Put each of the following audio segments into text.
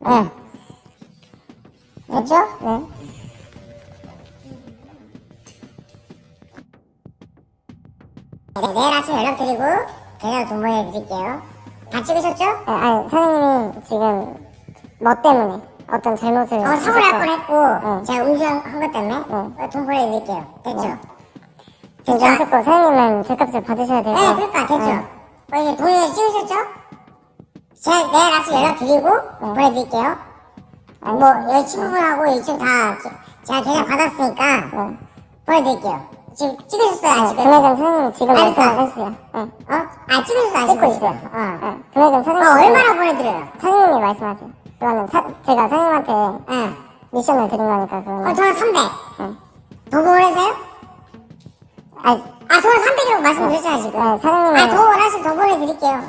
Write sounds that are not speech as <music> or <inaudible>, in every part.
네. 됐죠? 네. 네, 내일 아침 연락드리고 계좌 돈 보내드릴게요. 다 찍으셨죠? 네, 아니 사장님이 지금 뭐 때문에 어떤 잘못을 어, 사고 날 뻔했고 응. 제가 음주한 것 때문에 응. 어, 돈 보내드릴게요. 됐죠? 네. 지금 양습고 사장님은 제값을 받으셔야 되고 네, 그러니까 됐죠? 어, 이제 돈을 찍으셨죠? 제가 내일 아침 연락드리고 보내드릴게요. 뭐 여기 친구분하고 이쪽 다 기- 제가 계좌 받았으니까 네. 보내드릴게요. 지금 찍으셨어요? 안 네, 지금? 금액은 사장님이 지금 아니, 말씀하셨어요 네. 어? 아 찍으셨어 안 찍고? 있어요 어. 네, 금액은 어, 사장님이 얼마나 보내드려요? 사장님이 말씀하세요 그거는 사, 제가 사장님한테 응. 미션을 드린 거니까 어, 그거는 저는 300. 응. 더 보내세요? 아니 아, 저는 300이라고 말씀드렸잖아요, 지금. 네, 사장님은 아, 더 원하시면 더 보내드릴게요.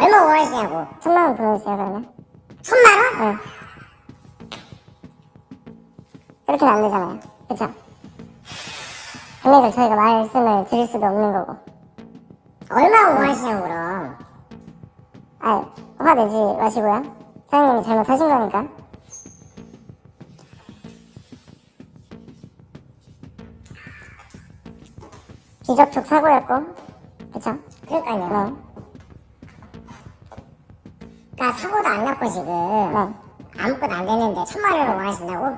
얼마 원하시냐고. 천만 원 보내주세요 그러면 천만 원? 네. 그렇게는 안 되잖아요 그쵸? 금액을 저희가 말씀을 드릴 수도 없는 거고 얼마 원하시냐고, 그럼. 아, 화내지 마시고요. 사장님이 잘못하신 거니까. 비접촉 사고였고, 그쵸? 그러니까요. 네, 그러니까 사고도 안 났고, 지금. 네. 아무것도 안 됐는데, 천만 원을 원하신다고?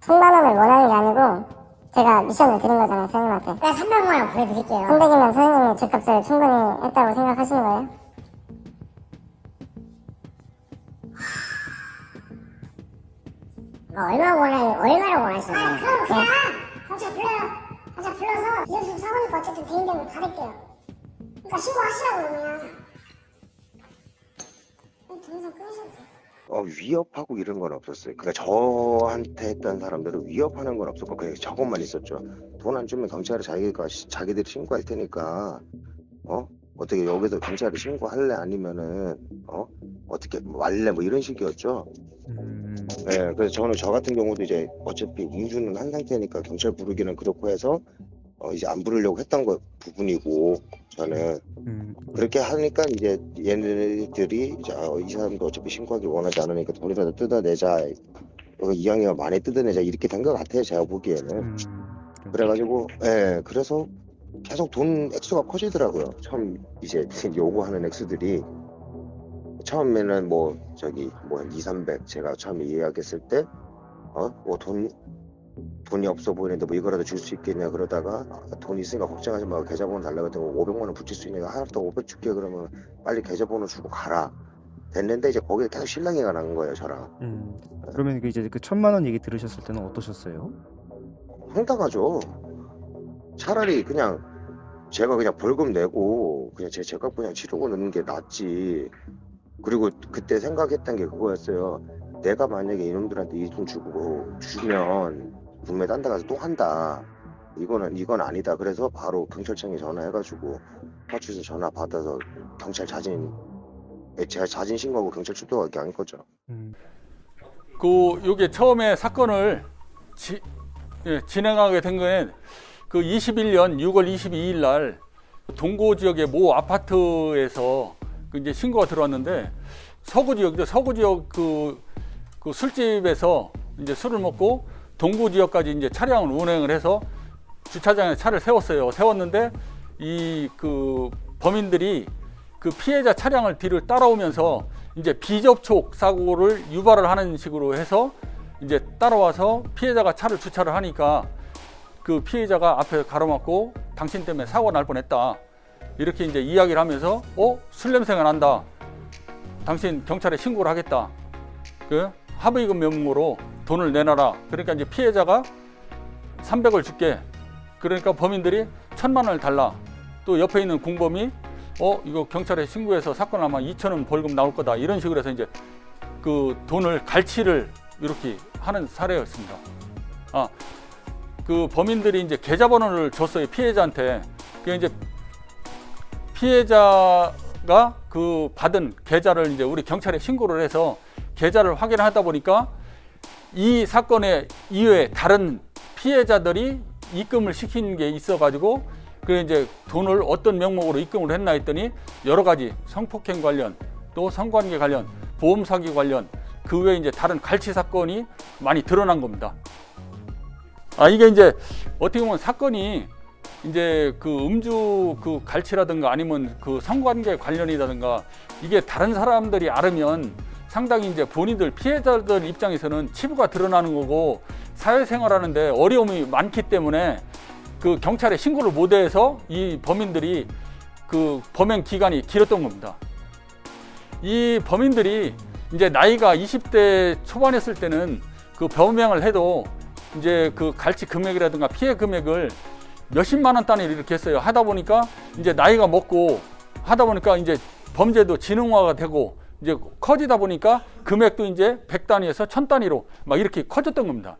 천만 원을 원하는 게 아니고, 제가 미션을 드린 거잖아요, 사장님한테. 그냥 300만 원 보내드릴게요. 300이면 사장님이 제값을 충분히 했다고 생각하시는 거예요? 뭐 얼마 원하, 얼마를 원하시는 거예요? 그럼 그냥 경찰 불러요. 경찰 불러서 이현수 사고니까 어쨌든 개인정보 받을게요. 그러니까 신고하시라고, 그러 끊으셔도 돼요. 어, 위협하고 이런 건 없었어요. 그러니까 저한테 했던 사람들은 위협하는 건 없었고 그냥 저것만 있었죠. 돈 안 주면 경찰에 자기가 시- 자기들이 신고할 테니까 어 어떻게 여기서 경찰에 신고할래 아니면은 어 어떻게 말래 뭐 이런 식이었죠. 음, 네, 그래서 저는 저 같은 경우도 이제 어차피 음주는 한 상태니까 경찰 부르기는 그렇고 해서 어, 이제 안 부르려고 했던 거 부분이고 저는. 음, 그렇게 하니까 이제 얘네들이 이제 아, 이 사람도 어차피 신고하기 원하지 않으니까 돈이라도 뜯어내자. 어, 이왕이면 많이 뜯어내자. 이렇게 된 것 같아요 제가 보기에는. 음, 그래가지고 예 그래서 계속 돈 액수가 커지더라고요. 처음 이제 <laughs> 요구하는 액수들이. 처음에는 뭐 저기 뭐 2, 300 제가 처음에 이야기했을 때 어 뭐돈 돈이 없어 보이는데 뭐 이거라도 줄 수 있겠냐 그러다가 아, 돈 있으니까 걱정하지 말고 계좌번호 달라고 했더니 500만 원 붙일 수 있으니까 하루도 500 줄게 그러면 빨리 계좌번호 주고 가라. 됐는데 이제 거기에 계속 실랑이가 난 거예요 저랑. 음. 그러면 그 이제 그 천만 원 얘기 들으셨을 때는 어떠셨어요? 황당하죠. 차라리 그냥 제가 그냥 벌금 내고 그냥 제 제값 그냥 치르고 넣는 게 낫지. 그리고 그때 생각했던 게 그거였어요. 내가 만약에 이놈들한테 이 돈 주고 주면 분명히 딴데 가서 또 한다. 이거는 이건 아니다. 그래서 바로 경찰청에 전화해가지고 파출소 전화 받아서 경찰 자진 예, 제가 자진 신고하고 경찰 출동하게 한 거죠. 음, 그 요게 처음에 사건을 지, 예, 진행하게 된 거는 그 21년 6월 22일 날 동고 지역의 모 아파트에서 그 이제 신고가 들어왔는데 서구 지역이죠. 서구 지역 그, 그 술집에서 이제 술을 먹고 동구 지역까지 이제 차량을 운행을 해서 주차장에 차를 세웠어요. 세웠는데 이 그 범인들이 그 피해자 차량을 뒤를 따라오면서 이제 비접촉 사고를 유발을 하는 식으로 해서 이제 따라와서 피해자가 차를 주차를 하니까 그 피해자가 앞에 가로막고 당신 때문에 사고 날 뻔했다. 이렇게 이제 이야기를 하면서 어 술 냄새가 난다. 당신 경찰에 신고를 하겠다. 그 합의금 명목으로 돈을 내놔라 그러니까 이제 피해자가 300을 줄게 그러니까 범인들이 천만 원을 달라 또 옆에 있는 공범이 어 이거 경찰에 신고해서 사건 아마 2천 원 벌금 나올 거다 이런 식으로 해서 이제 그 돈을 갈취를 이렇게 하는 사례였습니다. 아 그 범인들이 이제 계좌번호를 줬어요 피해자한테. 그 이제 피해자가 그 받은 계좌를 이제 우리 경찰에 신고를 해서 계좌를 확인하다 보니까 이 사건의 이외에 다른 피해자들이 입금을 시킨 게 있어가지고 그 이제 돈을 어떤 명목으로 입금을 했나 했더니 여러 가지 성폭행 관련 또 성관계 관련 보험 사기 관련 그 외에 이제 다른 갈치 사건이 많이 드러난 겁니다. 아 이게 이제 어떻게 보면 사건이 이제 그 음주 그 갈치라든가 아니면 그 성관계 관련이라든가 이게 다른 사람들이 알으면 상당히 이제 본인들 피해자들 입장에서는 치부가 드러나는 거고 사회생활하는데 어려움이 많기 때문에 그 경찰에 신고를 못해서 이 범인들이 그 범행 기간이 길었던 겁니다. 이 범인들이 이제 나이가 20대 초반했을 때는 그 범행을 해도 이제 그 갈치 금액이라든가 피해 금액을 몇십만 원 단위로 이렇게 했어요. 하다 보니까 이제 나이가 먹고 하다 보니까 이제 범죄도 지능화가 되고 이제 커지다 보니까 금액도 이제 100 단위에서 1000 단위로 막 이렇게 커졌던 겁니다.